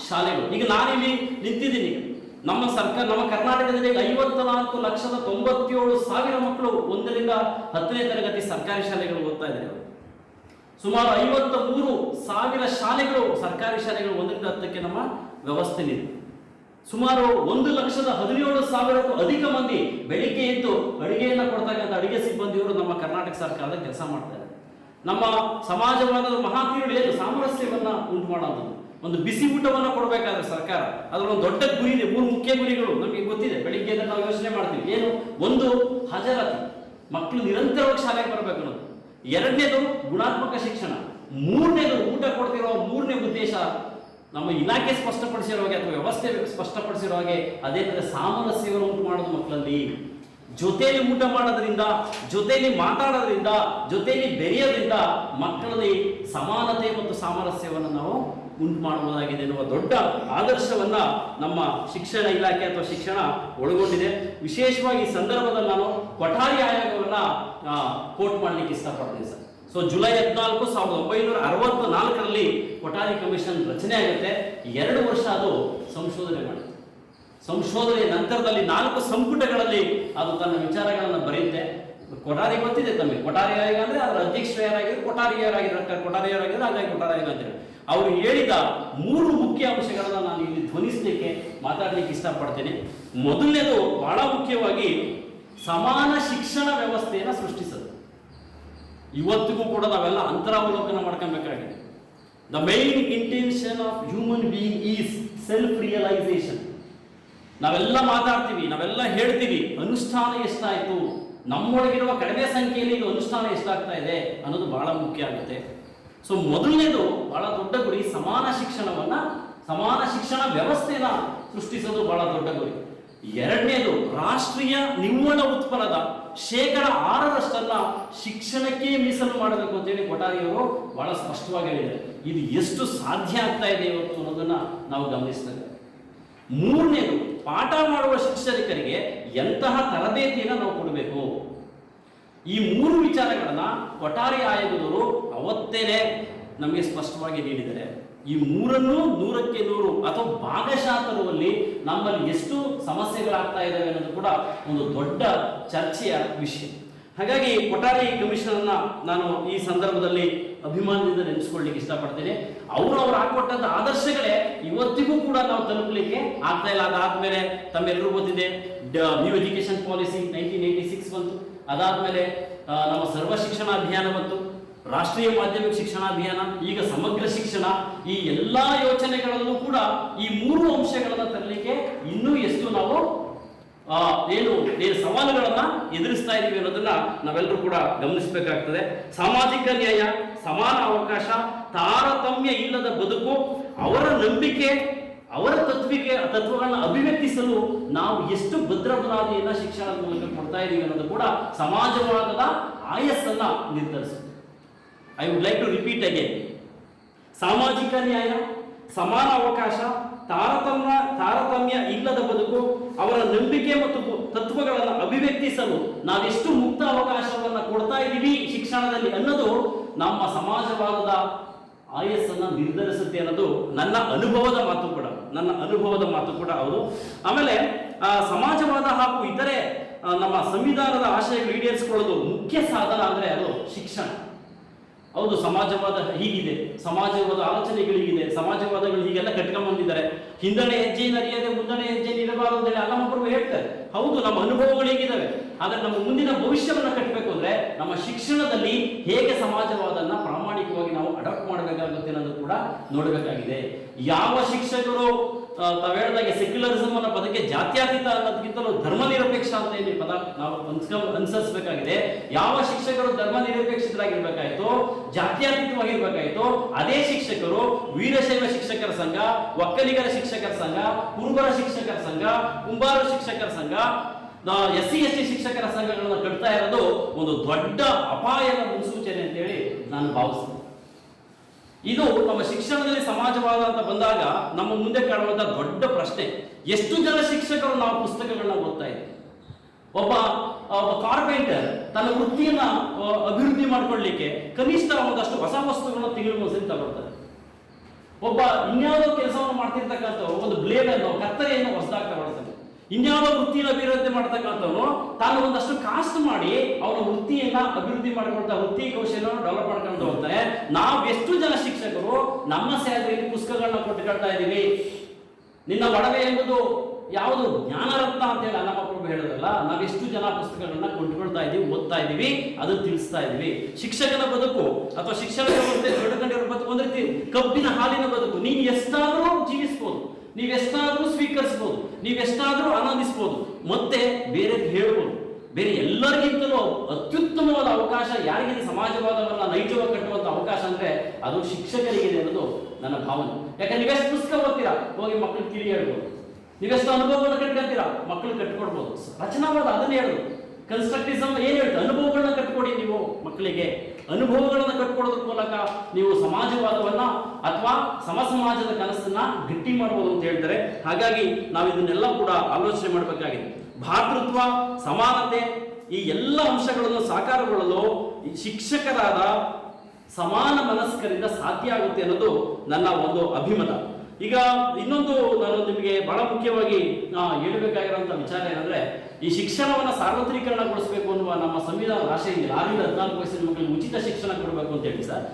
ಶಾಲೆಗಳು. ಈಗ ನಾನಿಲ್ಲಿ ನಿಂತಿದ್ದೀನಿ. ನಮ್ಮ ಸರ್ಕಾರ, ನಮ್ಮ ಕರ್ನಾಟಕದಲ್ಲಿ ಐವತ್ತ ನಾಲ್ಕು ಲಕ್ಷದ ತೊಂಬತ್ತೇಳು ಸಾವಿರ ಮಕ್ಕಳು ಒಂದರಿಂದ ಹತ್ತನೇ ತರಗತಿ ಸರ್ಕಾರಿ ಶಾಲೆಗಳು ಓದ್ತಾ ಇದ್ದಾರೆ. ಸುಮಾರು ಐವತ್ತ ಮೂರು ಸಾವಿರ ಶಾಲೆಗಳು ಸರ್ಕಾರಿ ಶಾಲೆಗಳು ಒಂದರಿಂದ ಹತ್ತಕ್ಕೆ ನಮ್ಮ ವ್ಯವಸ್ಥೆನಿದೆ ಸುಮಾರು ಒಂದು ಲಕ್ಷದ ಹದಿನೇಳು ಸಾವಿರಕ್ಕೂ ಅಧಿಕ ಮಂದಿ ಬೆಳಿಗ್ಗೆ ಎದ್ದು ಅಡಿಗೆಯನ್ನು ಕೊಡ್ತಕ್ಕಂಥ ಅಡುಗೆ ಸಿಬ್ಬಂದಿಯವರು ನಮ್ಮ ಕರ್ನಾಟಕ ಸರ್ಕಾರದ ಕೆಲಸ ಮಾಡ್ತಾರೆ ನಮ್ಮ ಸಮಾಜವಾದ ಏನು ಸಾಮರಸ್ಯವನ್ನ ಉಂಟು ಮಾಡುವಂಥದ್ದು ಒಂದು ಬಿಸಿ ಊಟವನ್ನು ಕೊಡಬೇಕಾದ್ರೆ ಸರ್ಕಾರ. ಅದರ ಒಂದು ದೊಡ್ಡ ಗುರಿ ಇದೆ, ಮೂರು ಮುಖ್ಯ ಗುರಿಗಳು. ನಮಗೆ ಗೊತ್ತಿದೆ? ಬೆಳಿಗ್ಗೆ ನಾವು ಯೋಚನೆ ಮಾಡ್ತೀವಿ. ಏನು? ಒಂದು ಹಾಜರಾತಿ. ಮಕ್ಕಳು ನಿರಂತರವಾಗಿ ಶಾಲೆಗೆ ಬರಬೇಕು ಅನ್ನೋದು. ಎರಡನೇದು ಗುಣಾತ್ಮಕ ಶಿಕ್ಷಣ. ಮೂರನೇದು ಊಟ ಕೊಡ್ತಿರೋ ಮೂರನೇ ಉದ್ದೇಶ ನಮ್ಮ ಇಲಾಖೆ ಸ್ಪಷ್ಟಪಡಿಸಿರೋ ಹಾಗೆ ಅಥವಾ ವ್ಯವಸ್ಥೆ ಸ್ಪಷ್ಟಪಡಿಸಿರೋ ಹಾಗೆ ಅದೇನಂದ್ರೆ ಸಾಮರಸ್ಯವನ್ನು ಉಂಟು ಮಾಡೋದು ಮಕ್ಕಳಲ್ಲಿ. ಜೊತೆಯಲ್ಲಿ ಊಟ ಮಾಡೋದ್ರಿಂದ, ಜೊತೆಯಲ್ಲಿ ಮಾತಾಡೋದ್ರಿಂದ, ಜೊತೆಯಲ್ಲಿ ಬೆರೆಯೋದ್ರಿಂದ ಮಕ್ಕಳಲ್ಲಿ ಸಮಾನತೆ ಮತ್ತು ಸಾಮರಸ್ಯವನ್ನು ನಾವು ಉಂಟು ಮಾಡಬಹುದಾಗಿದೆ ಎನ್ನುವ ದೊಡ್ಡ ಆದರ್ಶವನ್ನು ನಮ್ಮ ಶಿಕ್ಷಣ ಇಲಾಖೆ ಅಥವಾ ಶಿಕ್ಷಣ ಒಳಗೊಂಡಿದೆ. ವಿಶೇಷವಾಗಿ ಈ ಸಂದರ್ಭದಲ್ಲಿ ನಾನು ಕೊಠಾರಿ ಆಯೋಗವನ್ನ ಕೋಟ್ ಮಾಡಲಿಕ್ಕೆ ಇಷ್ಟಪಡ್ತೀನಿ ಸರ್. ಸೊ ಜುಲೈ ಹದಿನಾಲ್ಕು ಸಾವಿರದ ಒಂಬೈನೂರ ಅರವತ್ತ ನಾಲ್ಕರಲ್ಲಿ ಕೊಠಾರಿ ಕಮಿಷನ್ ರಚನೆ ಆಗುತ್ತೆ. ಎರಡು ವರ್ಷ ಅದು ಸಂಶೋಧನೆ ಮಾಡಿದೆ. ಸಂಶೋಧನೆ ನಂತರದಲ್ಲಿ ನಾಲ್ಕು ಸಂಪುಟಗಳಲ್ಲಿ ಅದು ತನ್ನ ವಿಚಾರಗಳನ್ನು ಬರೆಯುತ್ತೆ. ಕೊಠಾರಿ ಗೊತ್ತಿದೆ ತಮಗೆ. ಕೊಠಾರಿ ಆಯೋಗ ಅಂದ್ರೆ ಅದರ ಅಧ್ಯಕ್ಷರು ಯಾರಾಗಿದ್ರು ಕೊಠಾರಿ ಯಾರಾಗಿದ್ರು ಕೊಠಾರಿ ಯಾರಾಗಿದ್ರು ಹಾಗಾಗಿ ಕೊಠಾರಿ ಆಯೋಗ ಅಂತೇಳಿ ಅವರು ಹೇಳಿದ ಮೂರು ಮುಖ್ಯ ಅಂಶಗಳನ್ನು ನಾನು ಇಲ್ಲಿ ಧ್ವನಿಸಲಿಕ್ಕೆ, ಮಾತಾಡಲಿಕ್ಕೆ ಇಷ್ಟಪಡ್ತೇನೆ. ಮೊದಲನೇದು ಬಹಳ ಮುಖ್ಯವಾಗಿ ಸಮಾನ ಶಿಕ್ಷಣ ವ್ಯವಸ್ಥೆಯನ್ನು ಸೃಷ್ಟಿಸೋದು. ಇವತ್ತಿಗೂ ಕೂಡ ನಾವೆಲ್ಲ ಅಂತರಾವಲೋಕನ ಮಾಡ್ಕೊಬೇಕಾಗಿದೆ. The main intention of human being is self realization ನಾವೆಲ್ಲ ಮಾತಾಡ್ತೀವಿ, ನಾವೆಲ್ಲ ಹೇಳ್ತೀವಿ, ಅನುಷ್ಠಾನ ಎಷ್ಟಾಯಿತು? ನಮ್ಮೊಳಗಿರುವ ಕಡಿಮೆ ಸಂಖ್ಯೆಯಲ್ಲಿ ಇದು ಅನುಷ್ಠಾನ ಎಷ್ಟಾಗ್ತಾ ಇದೆ ಅನ್ನೋದು ಬಹಳ ಮುಖ್ಯ ಆಗುತ್ತೆ. ಸೊ ಮೊದಲನೇದು, ಬಹಳ ದೊಡ್ಡ ಗುರಿ ಸಮಾನ ಶಿಕ್ಷಣವನ್ನ, ಸಮಾನ ಶಿಕ್ಷಣ ವ್ಯವಸ್ಥೆನ ಸೃಷ್ಟಿಸೋದು ಬಹಳ ದೊಡ್ಡ ಗುರಿ. ಎರಡನೇದು, ರಾಷ್ಟ್ರೀಯ ನಿವ್ವಳ ಉತ್ಪನ್ನದ ಶೇಕಡ ಆರರಷ್ಟನ್ನ ಶಿಕ್ಷಣಕ್ಕೆ ಮೀಸಲು ಮಾಡಬೇಕು ಅಂತೇಳಿ ಕೊಠಾರಿಯವರು ಬಹಳ ಸ್ಪಷ್ಟವಾಗಿ ಹೇಳಿದ್ದಾರೆ. ಇದು ಎಷ್ಟು ಸಾಧ್ಯ ಆಗ್ತಾ ಇದೆ ಇವತ್ತು ಅನ್ನೋದನ್ನ ನಾವು ಗಮನಿಸ್ತೇವೆ. ಮೂರನೇದು ಪಾಠ ಮಾಡುವ ಶಿಕ್ಷಕರಿಗೆ ಎಂತಹ ತರಬೇತಿಯನ್ನು ನಾವು ಕೊಡಬೇಕು? ಈ ಮೂರು ವಿಚಾರಗಳನ್ನು ಕೊಠಾರಿ ಆಯೋಗದವರು ಅವತ್ತೇನೆ ನಮಗೆ ಸ್ಪಷ್ಟವಾಗಿ ನೀಡಿದ್ದಾರೆ ಈ ಮೂರನ್ನು ನೂರಕ್ಕೆ ನೂರು ಅಥವಾ ಭಾಗಶಃ ತರುವಲ್ಲಿ ನಮ್ಮಲ್ಲಿ ಎಷ್ಟು ಸಮಸ್ಯೆಗಳಾಗ್ತಾ ಇದ್ದಾವೆ ಅನ್ನೋದು ಕೂಡ ಒಂದು ದೊಡ್ಡ ಚರ್ಚೆಯ ವಿಷಯ. ಹಾಗಾಗಿ ಕೊಠಾರಿ ಕಮಿಷನರ್ನ ನಾನು ಈ ಸಂದರ್ಭದಲ್ಲಿ ಅಭಿಮಾನದಿಂದ ನೆನೆಸ್ಕೊಳ್ಳಿಕ್ಕೆ ಇಷ್ಟಪಡ್ತೇನೆ. ಅವರು ಅವ್ರು ಹಾಕೊಟ್ಟಂತ ಆದರ್ಶಗಳೇ ಇವತ್ತಿಗೂ ಕೂಡ ನಾವು ತಲುಪಲಿಕ್ಕೆ ಆಗ್ತಾ ಇಲ್ಲ. ಅದಾದ್ಮೇಲೆ ತಮ್ಮೆಲ್ಲರೂ ಗೊತ್ತಿದೆ new education policy nineteen eighty six ಬಂತು. ಅದಾದ್ಮೇಲೆ ನಮ್ಮ ಸರ್ವ ಶಿಕ್ಷಣ ಅಭಿಯಾನ ಬಂತು. ರಾಷ್ಟ್ರೀಯ ಮಾಧ್ಯಮಿಕ ಶಿಕ್ಷಣ ಅಭಿಯಾನ, ಈಗ ಸಮಗ್ರ ಶಿಕ್ಷಣ, ಈ ಎಲ್ಲ ಯೋಚನೆಗಳಲ್ಲೂ ಕೂಡ ಈ ಮೂರು ಅಂಶಗಳನ್ನು ತರಲಿಕ್ಕೆ ಇನ್ನೂ ಎಷ್ಟು ನಾವು ಏನು ಏನು ಸವಾಲುಗಳನ್ನ ಎದುರಿಸ್ತಾ ಇದೀವಿ ಅನ್ನೋದನ್ನ ನಾವೆಲ್ಲರೂ ಕೂಡ ಗಮನಿಸಬೇಕಾಗ್ತದೆ. ಸಾಮಾಜಿಕ ನ್ಯಾಯ, ಸಮಾನ ಅವಕಾಶ, ತಾರತಮ್ಯ ಇಲ್ಲದ ಬದುಕು, ಅವರ ನಂಬಿಕೆ, ಅವರ ತತ್ವಿಕೆ ತತ್ವಗಳನ್ನ ಅಭಿವ್ಯಕ್ತಿಸಲು ನಾವು ಎಷ್ಟು ಭದ್ರ ಬುನಾದಿಯನ್ನ ಶಿಕ್ಷಣದ ಮೂಲಕ ಕೊಡ್ತಾ ಇದೀವಿ ಅನ್ನೋದು ಕೂಡ ಸಮಾಜವಾದದ ಆಯಸ್ಸನ್ನ ನಿರ್ಧರಿಸುತ್ತೆ. I would like to repeat again ಸಾಮಾಜಿಕ ನ್ಯಾಯ, ಸಮಾನ ಅವಕಾಶ, ತಾರತಮ್ಯ ತಾರತಮ್ಯ ಇಲ್ಲದ ಬದುಕು ಅವರ ನಂಬಿಕೆ ಮತ್ತು ತತ್ವಗಳನ್ನು ಅಭಿವ್ಯಕ್ತಿಸಲು ನಾವೆಷ್ಟು ಮುಕ್ತ ಅವಕಾಶವನ್ನು ಕೊಡ್ತಾ ಇದ್ದೀವಿ ಶಿಕ್ಷಣದಲ್ಲಿ ಅನ್ನೋದು ನಮ್ಮ ಸಮಾಜವಾದದ ಆಯಸ್ಸನ್ನು ನಿರ್ಧರಿಸುತ್ತೆ ಅನ್ನೋದು ನನ್ನ ಅನುಭವದ ಮಾತು ಕೂಡ. ನನ್ನ ಅನುಭವದ ಮಾತು ಕೂಡ ಅವರು ಆಮೇಲೆ ಸಮಾಜವಾದ ಹಾಗೂ ಇತರೆ ನಮ್ಮ ಸಂವಿಧಾನದ ಆಶಯಗಳು ಈಡೇರಿಸಿಕೊಳ್ಳೋದು ಮುಖ್ಯ ಸಾಧನ ಅಂದರೆ ಅದು ಶಿಕ್ಷಣ. ಹೌದು, ಸಮಾಜವಾದ ಹೀಗಿದೆ, ಸಮಾಜವಾದ ಆಲೋಚನೆಗಳು ಹೀಗಿದೆ ಸಮಾಜವಾದಗಳು ಹೀಗೆಲ್ಲ ಕಟ್ಕೊಂಡ್ಬಂದಿದ್ದಾರೆ ಹಿಂದಣೆ ಹೆಜ್ಜೆ ನರಿಯದೆ ಮುಂದಣೆ ಹೆಜ್ಜೆ ಇರಬಾರದು ಅಂತೇಳಿ ಅಲ್ಲಮೊಬ್ಬರು ಹೇಳ್ತಾರೆ. ಹೌದು, ನಮ್ಮ ಅನುಭವಗಳು ಹೇಗಿದ್ದಾವೆ? ಆದ್ರೆ ನಮ್ಮ ಮುಂದಿನ ಭವಿಷ್ಯವನ್ನ ಕಟ್ಟಬೇಕು ಅಂದ್ರೆ ನಮ್ಮ ಶಿಕ್ಷಣದಲ್ಲಿ ಹೇಗೆ ಸಮಾಜವಾದನ್ನ ಪ್ರಾಮಾಣಿಕವಾಗಿ ನಾವು ಅಡಾಪ್ಟ್ ಮಾಡಬೇಕಾಗುತ್ತೆ ಅನ್ನೋದು ಕೂಡ ನೋಡಬೇಕಾಗಿದೆ. ಯಾವ ಶಿಕ್ಷಕರು ಹೇಳ್ದಾಗೆ ಸೆಕ್ಯುಲರಿಸಮ್ ಅನ್ನೋ ಪದಕ್ಕೆ ಜಾತ್ಯಾತೀತ ಅನ್ನೋದಕ್ಕಿಂತಲೂ ಧರ್ಮ ನಿರಪೇಕ್ಷ ಅಂತ ಇಲ್ಲಿ ಪದ ನಾವು ಅನ್ಸ್ಕೊ, ಅನುಸರಿಸಬೇಕಾಗಿದೆ. ಯಾವ ಶಿಕ್ಷಕರು ಧರ್ಮ ನಿರಪೇಕ್ಷಿತರಾಗಿರ್ಬೇಕಾಯ್ತು ಜಾತ್ಯಾತೀತವಾಗಿರ್ಬೇಕಾಯ್ತು, ಅದೇ ಶಿಕ್ಷಕರು ವೀರಶೈವ ಶಿಕ್ಷಕರ ಸಂಘ, ಒಕ್ಕಲಿಗರ ಶಿಕ್ಷಕರ ಸಂಘ, ಕುರುಬರ ಶಿಕ್ಷಕರ ಸಂಘ, ಕುಂಬಾರ ಶಿಕ್ಷಕರ ಸಂಘ ಎಸ್ ಸಿ ಎಸ್ ಸಿ ಶಿಕ್ಷಕರ ಸಂಘಗಳನ್ನ ಕಟ್ತಾ ಇರೋದು ಒಂದು ದೊಡ್ಡ ಅಪಾಯದ ಮುನ್ಸೂಚನೆ ಅಂತೇಳಿ ನಾನು ಭಾವಿಸ್ತೇನೆ. ಇದು ನಮ್ಮ ಶಿಕ್ಷಣದಲ್ಲಿ ಸಮಾಜವಾದ ಅಂತ ಬಂದಾಗ ನಮ್ಮ ಮುಂದೆ ಕಾಣುವಂತ ದೊಡ್ಡ ಪ್ರಶ್ನೆ. ಎಷ್ಟು ಜನ ಶಿಕ್ಷಕರು ನಾವು ಪುಸ್ತಕಗಳನ್ನ ಓದ್ತಾ ಒಬ್ಬ ಒಬ್ಬ ಕಾರ್ಪೆಂಟರ್ ತನ್ನ ವೃತ್ತಿಯನ್ನ ಅಭಿವೃದ್ಧಿ ಮಾಡ್ಕೊಳ್ಳಿಕ್ಕೆ ಕನಿಷ್ಠ ಒಂದಷ್ಟು ಹೊಸ ವಸ್ತುಗಳನ್ನ ತಿಂಗಳಿಗೊಂದ್ಸರಿ ತಗೊಳ್ತಾರೆ. ಒಬ್ಬ ಇನ್ಯಾವುದೋ ಕೆಲಸವನ್ನು ಮಾಡ್ತಿರ್ತಕ್ಕಂಥ ಒಂದು ಬ್ಲೇಡ್ ಅನ್ನು ಕತ್ತರಿಯನ್ನು ಹೊಸದಾಗಿ ತಗೊಳ್ತಾನೆ. ಇನ್ಯಾವುದೋ ವೃತ್ತಿಯನ್ನು ಅಭಿವೃದ್ಧಿ ಮಾಡ್ತಕ್ಕಂಥವನು, ತಾನು ಒಂದಷ್ಟು ಕಾಸ್ಟ್ ಮಾಡಿ ಅವನ ವೃತ್ತಿಯನ್ನ ಅಭಿವೃದ್ಧಿ ಮಾಡಿಕೊಂಡ ವೃತ್ತಿ ಕೌಶಲ್ಯವನ್ನು ಡೆವಲಪ್ ಮಾಡ್ಕೊಂಡು ಹೋಗ್ತಾರೆ. ನಾವು ಎಷ್ಟು ಜನ ಶಿಕ್ಷಕರು ನಮ್ಮ ಸ್ಯಾಲರಿಯಲ್ಲಿ ಪುಸ್ತಕಗಳನ್ನ ಕೊಟ್ಟುಕೊಳ್ತಾ ಇದ್ದೀವಿ. ನಿನ್ನ ಒಡವೆ ಎಂಬುದು ಯಾವುದು? ಜ್ಞಾನರತ್ನ ಅಂತ ಹೇಳಿ ಅನ್ನಮಪ್ರಭು ಹೇಳೋದಲ್ಲ. ನಾವೆಷ್ಟು ಜನ ಪುಸ್ತಕಗಳನ್ನ ಕೊಂಡ್ಕೊಳ್ತಾ ಇದೀವಿ ಓದ್ತಾ ಇದೀವಿ ಅದು ತಿಳಿಸ್ತಾ ಇದೀವಿ ಶಿಕ್ಷಕನ ಬದುಕು ಅಥವಾ ಶಿಕ್ಷಣ ವ್ಯವಸ್ಥೆ ದೊಡ್ಡಕೊಂಡಿರೋ ಬದುಕು ಅಂದ್ರೆ ಕಬ್ಬಿನ ಹಾಲಿನ ಬದುಕು. ನೀನು ಎಷ್ಟಾದರೂ ಜೀವಿಸ್ಬೋದು. ನೀವೆಷ್ಟಾದರೂ ಸ್ವೀಕರಿಸ್ಬೋದು. ನೀವೆಷ್ಟಾದರೂ ಆನಂದಿಸ್ಬೋದು. ಮತ್ತೆ ಬೇರೆ ಹೇಳ್ಬೋದು. ಬೇರೆ ಎಲ್ಲರಿಗಿಂತಲೂ ಅತ್ಯುತ್ತಮವಾದ ಅವಕಾಶ ಯಾರಿಗಿದೆ ಸಮಾಜವಾದವನ್ನ ನೈಜವಾಗಿ ಕಟ್ಟುವಂತ ಅವಕಾಶ ಅಂದ್ರೆ ಅದು ಶಿಕ್ಷಕರಿಗಿದೆ ಅನ್ನೋದು ನನ್ನ ಭಾವನೆ. ಯಾಕಂದ್ರೆ ನೀವೆಷ್ಟು ಪುಸ್ತಕ ಓದ್ತೀರಾ? ಹೋಗಿ ಮಕ್ಕಳು ತಿಳಿ ಹೇಳ್ಬೋದು. ನೀವೆಷ್ಟು ಅನುಭವಗಳನ್ನ ಕಟ್ಕೊಂತೀರಾ ಮಕ್ಕಳು ಕಟ್ಕೊಡ್ಬೋದು. ರಚನಾವಾದ ಅದನ್ನ ಹೇಳೋದು. ಕನ್ಸ್ಟ್ರಕ್ಟಿಸಮ್ ಏನ್ ಹೇಳ್ತಾರೆ? ಅನುಭವಗಳನ್ನ ಕಟ್ಕೊಡಿ ನೀವು ಮಕ್ಕಳಿಗೆ. ಅನುಭವಗಳನ್ನ ಕಟ್ಕೊಡೋದ್ರ ಮೂಲಕ ನೀವು ಸಮಾಜವಾದವನ್ನ ಅಥವಾ ಸಮ ಸಮಾಜದ ಕನಸನ್ನ ಗಟ್ಟಿ ಮಾಡ್ಬೋದು ಅಂತ ಹೇಳ್ತಾರೆ. ಹಾಗಾಗಿ ನಾವು ಇದನ್ನೆಲ್ಲ ಕೂಡ ಆಲೋಚನೆ ಮಾಡಬೇಕಾಗಿದೆ. ಭಾತೃತ್ವ, ಸಮಾನತೆ, ಈ ಎಲ್ಲ ಅಂಶಗಳನ್ನು ಸಾಕಾರಗೊಳ್ಳಲು ಈ ಶಿಕ್ಷಕರಾದ ಸಮಾನ ಮನಸ್ಕರಿಂದ ಸಾಧ್ಯ ಆಗುತ್ತೆ ಅನ್ನೋದು ನನ್ನ ಒಂದು ಅಭಿಮತ. ಈಗ ಇನ್ನೊಂದು ನಾನು ನಿಮಗೆ ಬಹಳ ಮುಖ್ಯವಾಗಿ ಹೇಳಬೇಕಾಗಿರುವಂತಹ ಹೇಳಬೇಕಾಗಿರುವಂತ ವಿಚಾರ ಏನಂದ್ರೆ, ಈ ಶಿಕ್ಷಣವನ್ನು ಸಾರ್ವತ್ರೀಕರಣಗೊಳಿಸಬೇಕು ಅನ್ನುವ ನಮ್ಮ ಸಂವಿಧಾನದ ಆಶಯ ಇದೆ ಆರಿಂದ ಹದಿನಾಲ್ಕು ವಯಸ್ಸಿನ ಮಕ್ಕಳಿಗೆ ಉಚಿತ ಶಿಕ್ಷಣ ಕೊಡಬೇಕು ಅಂತ ಹೇಳಿ ಸರ್.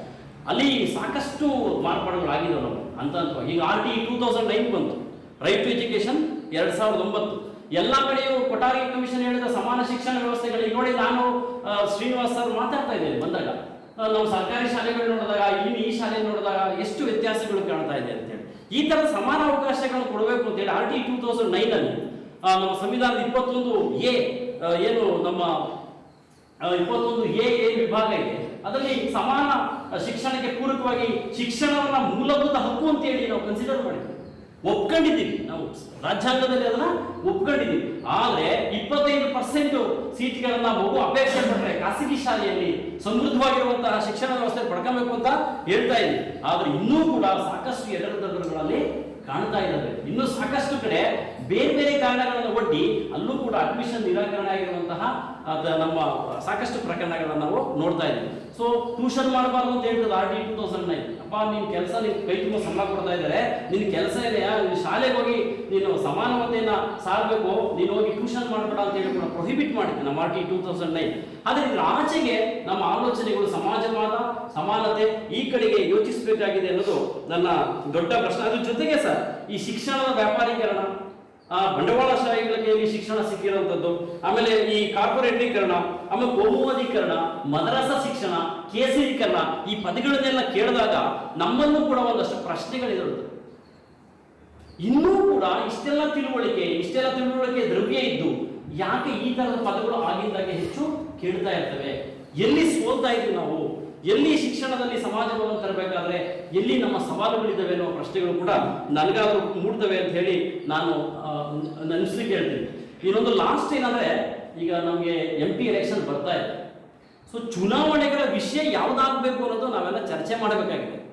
ಅಲ್ಲಿ ಸಾಕಷ್ಟು ಮಾರ್ಪಾಡುಗಳಾಗಿದ್ದಾವೆ ನಾವು ಅಂತ ಹಂತವಾಗಿ ಈಗ R T two thousand nine ಬಂತು. ರೈಟ್ ಟು ಎಜುಕೇಶನ್ ಎರಡ್ ಸಾವಿರದ ಒಂಬತ್ತು. ಎಲ್ಲ ಕಡೆಯೂ ಕೊಠಾರಿ ಕಮಿಷನ್ ಹೇಳಿದ ಸಮಾನ ಶಿಕ್ಷಣ ವ್ಯವಸ್ಥೆಗಳಿಗೆ ನೋಡಿ ನಾನು ಶ್ರೀನಿವಾಸ್ ಸರ್ ಮಾತಾಡ್ತಾ ಇದ್ದೇನೆ ಬಂದಾಗ. ನಾವು ಸರ್ಕಾರಿ ಶಾಲೆಗಳು ನೋಡಿದಾಗ ಇಲ್ಲಿ ಈ ಶಾಲೆ ನೋಡಿದಾಗ ಎಷ್ಟು ವ್ಯತ್ಯಾಸಗಳು ಕಾಣ್ತಾ ಇದೆ ಅಂತೇಳಿ ಈ ತರ ಸಮಾನ ಅವಕಾಶಗಳನ್ನು ಕೊಡಬೇಕು ಅಂತೇಳಿ R T two thousand nine ಅಲ್ಲಿ ನಮ್ಮ ಸಂವಿಧಾನದ ಇಪ್ಪತ್ತೊಂದು ಎ ಏನು ನಮ್ಮ ಇಪ್ಪತ್ತೊಂದು ಎ ಎ ವಿಭಾಗ ಇದೆ. ಅದರಲ್ಲಿ ಸಮಾನ ಶಿಕ್ಷಣಕ್ಕೆ ಪೂರಕವಾಗಿ ಶಿಕ್ಷಣವನ್ನ ಮೂಲಭೂತ ಹಕ್ಕು ಅಂತ ಹೇಳಿ ನಾವು ಕನ್ಸಿಡರ್ ಮಾಡಿದ್ವಿ. ಒಪ್ಕೊಂಡಿದ್ದೀವಿ. ನಾವು ರಾಜ್ಯಾಂಗದಲ್ಲಿ ಅದನ್ನ ಒಪ್ಕೊಂಡಿದ್ದೀವಿ. ಆದ್ರೆ ಇಪ್ಪತ್ತೈದು ಪರ್ಸೆಂಟ್ ಸೀಟ್ಗಳನ್ನ ಮಗು ಅಪೇಕ್ಷೆ ಪಟ್ಟರೆ ಖಾಸಗಿ ಶಾಲೆಯಲ್ಲಿ ಸಮೃದ್ಧವಾಗಿರುವಂತಹ ಶಿಕ್ಷಣ ವ್ಯವಸ್ಥೆ ಪಡ್ಕೊಬೇಕು ಅಂತ ಹೇಳ್ತಾ ಇದ್ದೀವಿ ಆದ್ರೆ ಇನ್ನೂ ಕೂಡ ಸಾಕಷ್ಟು ಎಡರುದರುಗಳಲ್ಲಿ ಕಾಣ್ತಾ ಇದ್ದಾವೆ. ಇನ್ನೂ ಸಾಕಷ್ಟು ಕಡೆ ಬೇರೆ ಬೇರೆ ಕಾರಣಗಳನ್ನು ಒಡ್ಡಿ ಅಲ್ಲೂ ಕೂಡ ಅಡ್ಮಿಷನ್ ನಿರಾಕರಣೆ ಆಗಿರುವಂತಹ ನಮ್ಮ ಸಾಕಷ್ಟು ಪ್ರಕರಣಗಳನ್ನು ನಾವು ನೋಡ್ತಾ ಇದ್ದೀವಿ. ಸೊ ಟ್ಯೂಷನ್ ಮಾಡಬಾರ್ದು ಅಂತ ಹೇಳ್ತದೆ R T two thousand nine. ಅಪ್ಪ, ನಿನ್ ಕೆಲಸ ನಿನ್ ಕೈ ತುಂಬ ಸಂಬಳ ಕೊಡ್ತಾ ಇದ್ದಾರೆ. ನಿನ್ ಕೆಲಸ ಶಾಲೆಗೆ ಹೋಗಿ ನೀನು ಸಮಾನತೆಯನ್ನ ಸಾರಬೇಕು, ನೀನು ಹೋಗಿ ಟ್ಯೂಷನ್ ಮಾಡಬೇಡ ಅಂತ ಹೇಳಿ ಕೂಡ ಪ್ರೊಹಿಬಿಟ್ ಮಾಡಿದ್ದೆ ನಮ್ಮ R T two thousand nine ಆದರೆ ಆಚೆಗೆ ನಮ್ಮ ಆಲೋಚನೆಗಳು ಸಮಾಜವಾದ, ಸಮಾನತೆ ಈ ಕಡೆಗೆ ಯೋಚಿಸಬೇಕಾಗಿದೆ ಅನ್ನೋದು ನನ್ನ ದೊಡ್ಡ ಪ್ರಶ್ನೆ. ಅದ್ರ ಜೊತೆಗೆ ಸರ್, ಈ ಶಿಕ್ಷಣದ ವ್ಯಾಪಾರೀಕರಣ, ಆ ಬಂಡವಾಳಶಾಹಿಗಳ ಕೈಯಲ್ಲಿ ಶಿಕ್ಷಣ ಸಿಕ್ಕಿರುವಂಥದ್ದು ಆಮೇಲೆ ಈ ಕಾರ್ಪೊರೇಟೀಕರಣ ಆಮೇಲೆ ಕೋಮುವಾದೀಕರಣ, ಮದರಸ ಶಿಕ್ಷಣ, ಕೇಸರೀಕರಣ, ಈ ಪದಗಳನ್ನೆಲ್ಲ ಕೇಳಿದಾಗ ನಮ್ಮನ್ನು ಕೂಡ ಒಂದಷ್ಟು ಪ್ರಶ್ನೆಗಳಿರುತ್ತೆ ಇನ್ನೂ ಕೂಡ ಇಷ್ಟೆಲ್ಲ ತಿಳುವಳಿಕೆ ಇಷ್ಟೆಲ್ಲ ತಿಳುವಳಿಕೆ ದ್ರವ್ಯ ಇದ್ದು ಯಾಕೆ ಈ ತರದ ಪದಗಳು ಆಗಿದ್ದಾಗ ಹೆಚ್ಚು ಕೇಳ್ತಾ ಇರ್ತವೆ? ಎಲ್ಲಿ ಸೋಲ್ತಾ ಇದ್ವಿ ನಾವು? ಎಲ್ಲಿ ಶಿಕ್ಷಣದಲ್ಲಿ ಸಮಾಜವನ್ನು ತರಬೇಕಾದ್ರೆ ಎಲ್ಲಿ ನಮ್ಮ ಸವಾಲುಗಳಿದ್ದಾವೆ ಅನ್ನೋ ಪ್ರಶ್ನೆಗಳು ಕೂಡ ನನಗಾದ್ರೂ ಮೂಡ್ತವೆ ಅಂತ ಹೇಳಿ ನಾನು ನೆನೆಸ್ಲಿಕ್ಕೆ ಹೇಳ್ತೀನಿ. ಇನ್ನೊಂದು ಲಾಸ್ಟ್ ಏನಂದ್ರೆ, ಈಗ ನಮಗೆ ಎಂ ಪಿ ಎಲೆಕ್ಷನ್ ಬರ್ತಾ ಇದೆ. ಸೊ ಚುನಾವಣೆಗಳ ವಿಷಯ ಯಾವ್ದಾಗಬೇಕು ಅನ್ನೋದು ನಾವೆಲ್ಲ ಚರ್ಚೆ ಮಾಡಬೇಕಾಗಿದೆ.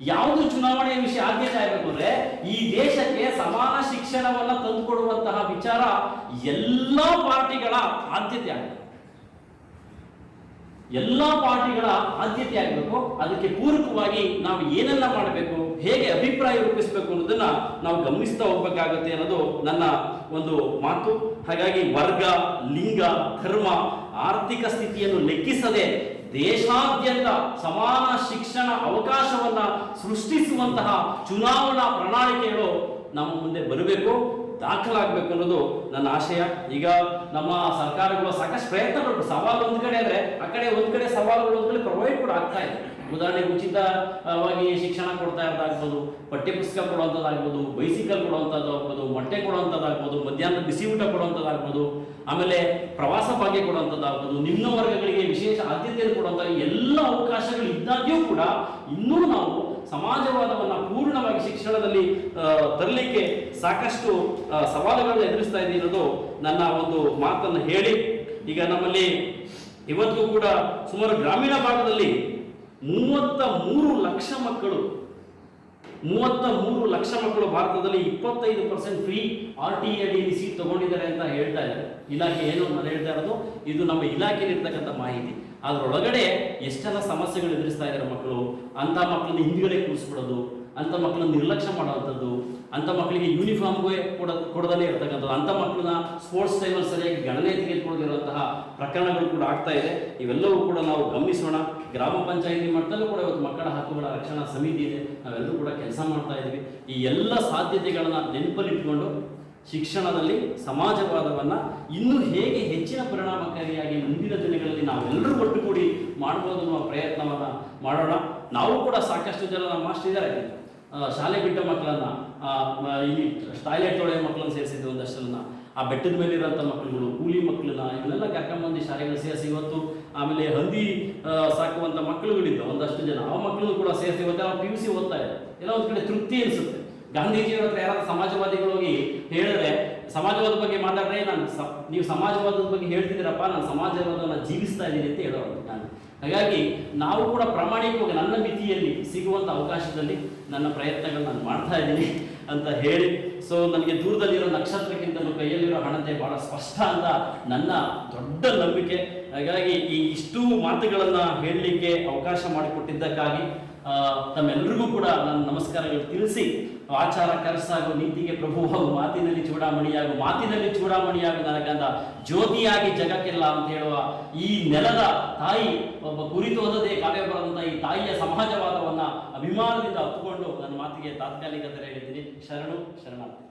ಯಾವುದು ಚುನಾವಣೆಯ ವಿಷಯ ಆದ್ಯತೆ ಆಗಬೇಕು ಅಂದ್ರೆ ಈ ದೇಶಕ್ಕೆ ಸಮಾನ ಶಿಕ್ಷಣವನ್ನ ತಂದುಕೊಡುವಂತಹ ವಿಚಾರ ಎಲ್ಲ ಪಾರ್ಟಿಗಳ ಆದ್ಯತೆ ಆಗಬೇಕು. ಎಲ್ಲ ಪಾರ್ಟಿಗಳ ಆದ್ಯತೆ ಆಗಬೇಕು. ಅದಕ್ಕೆ ಪೂರಕವಾಗಿ ನಾವು ಏನೆಲ್ಲ ಮಾಡಬೇಕು, ಹೇಗೆ ಅಭಿಪ್ರಾಯ ರೂಪಿಸಬೇಕು ಅನ್ನೋದನ್ನ ನಾವು ಗಮನಿಸ್ತಾ ಹೋಗ್ಬೇಕಾಗುತ್ತೆ ಅನ್ನೋದು ನನ್ನ ಒಂದು ಮಾತು. ಹಾಗಾಗಿ ವರ್ಗ, ಲಿಂಗ, ಧರ್ಮ, ಆರ್ಥಿಕ ಸ್ಥಿತಿಯನ್ನು ಲೆಕ್ಕಿಸದೆ ದೇಶಾದ್ಯಂತ ಸಮಾನ ಶಿಕ್ಷಣ ಅವಕಾಶವನ್ನು ಸೃಷ್ಟಿಸುವಂತಹ ಚುನಾವಣಾ ಪ್ರಣಾಳಿಕೆಗಳು ನಮ್ಮ ಮುಂದೆ ಬರಬೇಕು, ದಾಖಲಾಗಬೇಕು ಅನ್ನೋದು ನನ್ನ ಆಶಯ. ಈಗ ನಮ್ಮ ಸರ್ಕಾರಗಳು ಸಾಕಷ್ಟು ಪ್ರಯತ್ನ ಸವಾಲು ಒಂದು ಕಡೆ ಅಂದ್ರೆ, ಆ ಕಡೆ ಒಂದು ಕಡೆ ಸವಾಲುಗಳು ಒಂದು ಪ್ರೊವೈಡ್ ಕೂಡ ಆಗ್ತಾ ಇದೆ. ಉದಾಹರಣೆಗೆ ಉಚಿತವಾಗಿ ಶಿಕ್ಷಣ ಕೊಡ್ತಾ ಇರೋದಾಗ್ಬೋದು ಪಠ್ಯಪುಸ್ತಕ ಕೊಡುವಂಥದ್ದಾಗ್ಬೋದು ಬೈಸಿಕಲ್ ಕೊಡುವಂಥದ್ದು ಆಗ್ಬೋದು, ಮೊಟ್ಟೆ ಕೊಡುವಂಥದ್ದಾಗ್ಬೋದು ಮಧ್ಯಾಹ್ನ ಬಿಸಿ ಊಟ ಕೊಡುವಂಥದ್ದಾಗ್ಬೋದು ಆಮೇಲೆ ಪ್ರವಾಸ ಭಾಗ್ಯ ಕೊಡುವಂಥದ್ದಾಗ್ಬೋದು ನಿಮ್ಮ ವರ್ಗಗಳಿಗೆ ವಿಶೇಷ ಆದ್ಯತೆಯನ್ನು ಕೊಡುವಂಥ ಎಲ್ಲ ಅವಕಾಶಗಳು ಇದ್ದಾಗ್ಯೂ ಕೂಡ ಇನ್ನೂ ನಾವು ಸಮಾಜವಾದವನ್ನು ಪೂರ್ಣವಾಗಿ ಶಿಕ್ಷಣದಲ್ಲಿ ತರಲಿಕ್ಕೆ ಸಾಕಷ್ಟು ಸವಾಲುಗಳನ್ನು ಎದುರಿಸ್ತಾ ಇದೆ ಅನ್ನೋದು ನನ್ನ ಒಂದು ಮಾತನ್ನು ಹೇಳಿ, ಈಗ ನಮ್ಮಲ್ಲಿ ಇವತ್ತು ಕೂಡ ಸುಮಾರು ಗ್ರಾಮೀಣ ಭಾಗದಲ್ಲಿ ಮೂವತ್ತ ಮೂರು ಲಕ್ಷ ಮಕ್ಕಳು. ಮೂವತ್ತ ಮೂರು ಲಕ್ಷ ಮಕ್ಕಳು ಭಾರತದಲ್ಲಿ ಇಪ್ಪತ್ತೈದು percent free R T I D C ತಗೊಂಡಿದ್ದಾರೆ ಅಂತ ಹೇಳ್ತಾ ಇದ್ದಾರೆ. ಇಲಾಖೆ ಏನು ನಾನು ಹೇಳ್ತಾ ಇರೋದು, ಇದು ನಮ್ಮ ಇಲಾಖೆಯಲ್ಲಿ ಇರ್ತಕ್ಕಂಥ ಮಾಹಿತಿ. ಅದರೊಳಗಡೆ ಎಷ್ಟೆಲ್ಲ ಸಮಸ್ಯೆಗಳು ಎದುರಿಸ್ತಾ ಇದ್ದಾರೆ ಮಕ್ಕಳು ಅಂತ ಮಕ್ಕಳನ್ನ ಹಿಂದ್ಗಡೆ ಕೂರಿಸ್ಬಿಡೋದು ಅಂತ ಮಕ್ಕಳನ್ನ ನಿರ್ಲಕ್ಷ್ಯ ಮಾಡುವಂಥದ್ದು ಅಂತ ಮಕ್ಕಳಿಗೆ ಯೂನಿಫಾರ್ಮ್ಗೆ ಕೊಡ, ಕೊಡದಲ್ಲೇ ಇರ್ತಕ್ಕಂಥದ್ದು ಅಂತ ಮಕ್ಕಳನ್ನ ಸ್ಪೋರ್ಟ್ಸ್ ಟೈಮಲ್ಲಿ ಸರಿಯಾಗಿ ಗಣನೆ ತೆಗೆದುಕೊಳ್ಳದಿರುವಂತಹ ಪ್ರಕರಣಗಳು ಕೂಡ ಆಗ್ತಾ ಇದೆ. ಇವೆಲ್ಲವೂ ಕೂಡ ನಾವು ಗಮನಿಸೋಣ. ಗ್ರಾಮ ಪಂಚಾಯಿತಿ ಮಟ್ಟದಲ್ಲೂ ಕೂಡ ಇವತ್ತು ಮಕ್ಕಳ ಹಕ್ಕುಗಳ ರಕ್ಷಣಾ ಸಮಿತಿ ಇದೆ. ನಾವೆಲ್ಲರೂ ಕೂಡ ಕೆಲಸ ಮಾಡ್ತಾ ಇದ್ದೀವಿ. ಈ ಎಲ್ಲ ಸಾಧ್ಯತೆಗಳನ್ನ ನೆನಪಲ್ಲಿಟ್ಕೊಂಡು ಶಿಕ್ಷಣದಲ್ಲಿ ಸಮಾಜವಾದವನ್ನ ಇನ್ನೂ ಹೇಗೆ ಹೆಚ್ಚಿನ ಪರಿಣಾಮಕಾರಿಯಾಗಿ ಮುಂದಿನ ದಿನಗಳಲ್ಲಿ ನಾವೆಲ್ಲರೂ ಒಟ್ಟುಗೂಡಿ ಮಾಡ್ಬೋದು ಅನ್ನುವ ಪ್ರಯತ್ನವನ್ನ ಮಾಡೋಣ. ನಾವು ಕೂಡ ಸಾಕಷ್ಟು ಜನ ನಮ್ಮ ಇದ್ದಾರೆ. ಶಾಲೆ ಬಿಟ್ಟ ಮಕ್ಕಳನ್ನ ಈ ಟಾಯ್ಲೆಟ್ ತೊಳೆಯೋ ಮಕ್ಕಳನ್ನ ಸೇರಿಸಿದ್ದು ಒಂದಷ್ಟು ಆ ಬೆಟ್ಟದ ಮೇಲೆ ಇರೋಂಥ ಮಕ್ಕಳುಗಳು, ಕೂಲಿ ಮಕ್ಕಳನ್ನ, ಇವನ್ನೆಲ್ಲ ಕರ್ಕೊಂಬಂದು ಶಾಲೆಗಳು ಸೇರಿಸಿ ಇವತ್ತು ಆಮೇಲೆ ಹಂದಿ ಸಾಕುವಂಥ ಮಕ್ಕಳುಗಳಿದ್ದ ಒಂದಷ್ಟು ಜನ. ಆ ಮಕ್ಕಳು ಕೂಡ ಸೇರಿಸಿ ಇವತ್ತೆಲ್ಲ ಪಿ ಯು ಸಿ ಓದ್ತಾ ಎಲ್ಲ ಒಂದು ಕಡೆ ತೃಪ್ತಿ ಅನಿಸುತ್ತೆ. ಗಾಂಧೀಜಿಯವ್ರ ಹತ್ರ ಯಾರಾದ್ರೂ ಸಮಾಜವಾದಿಗಳು ಹೋಗಿ ಹೇಳಿದ್ರೆ, ಸಮಾಜವಾದ ಬಗ್ಗೆ ಮಾತಾಡ್ರೆ ನಾನು ಸ- ನೀವು ಸಮಾಜವಾದದ ಬಗ್ಗೆ ಹೇಳ್ತಿದ್ದೀರಪ್ಪ, ನಾನು ಸಮಾಜವಾದವನ್ನು ಜೀವಿಸ್ತಾ ಇದ್ದೀನಿ ಅಂತ ಹೇಳೋರು ನಾನು. ಹಾಗಾಗಿ ನಾವು ಕೂಡ ಪ್ರಾಮಾಣಿಕವಾಗಿ ನನ್ನ ಮಿತಿಯಲ್ಲಿ ಸಿಗುವಂಥ ಅವಕಾಶದಲ್ಲಿ ನನ್ನ ಪ್ರಯತ್ನಗಳು ನಾನು ಮಾಡ್ತಾ ಇದ್ದೀನಿ. ಅಂತ ಹೇಳಿ ಸೊ ನನಗೆ ದೂರದಲ್ಲಿರೋ ನಕ್ಷತ್ರಕ್ಕಿಂತಲೂ ಕೈಯಲ್ಲಿರೋ ಹಣತೆ ಬಹಳ ಸ್ಪಷ್ಟ ಅಂತ ನನ್ನ ದೊಡ್ಡ ನಂಬಿಕೆ. ಹಾಗಾಗಿ ಈ ಇಷ್ಟು ಮಾತುಗಳನ್ನು ಹೇಳಲಿಕ್ಕೆ ಅವಕಾಶ ಮಾಡಿಕೊಟ್ಟಿದ್ದಕ್ಕಾಗಿ ತಮ್ಮೆಲ್ಲರಿಗೂ ಕೂಡ ನನ್ನ ನಮಸ್ಕಾರಗಳು ತಿಳಿಸಿ. ಆಚಾರ ಕರಸಾಗು ನೀತಿಗೆ ಪ್ರಭು ಹಾಗೂ ಮಾತಿನಲ್ಲಿ ಚೂಡಾಮಣಿಯಾಗು ಮಾತಿನಲ್ಲಿ ಚೂಡಾಮಣಿಯಾಗು ನನಗಂದ ಜ್ಯೋತಿಯಾಗಿ ಜಗಕ್ಕೆಲ್ಲ ಅಂತ ಹೇಳುವ ಈ ನೆಲದ ತಾಯಿ ಒಬ್ಬ ಕುರಿತು ಓದದೆ ಕಾವ್ಯ ಬರೆದಂತಹ ಈ ತಾಯಿಯ ಸಮಾಜವಾದವನ್ನ ಅಭಿಮಾನದಿಂದ ಅಪ್ಪಿಕೊಂಡು ನನ್ನ ಮಾತಿಗೆ ತಾತ್ಕಾಲಿಕತೆ ಹೇಳಿದ್ದೀನಿ. ಶರಣು, ಶರಣಾರ್ಥಿ.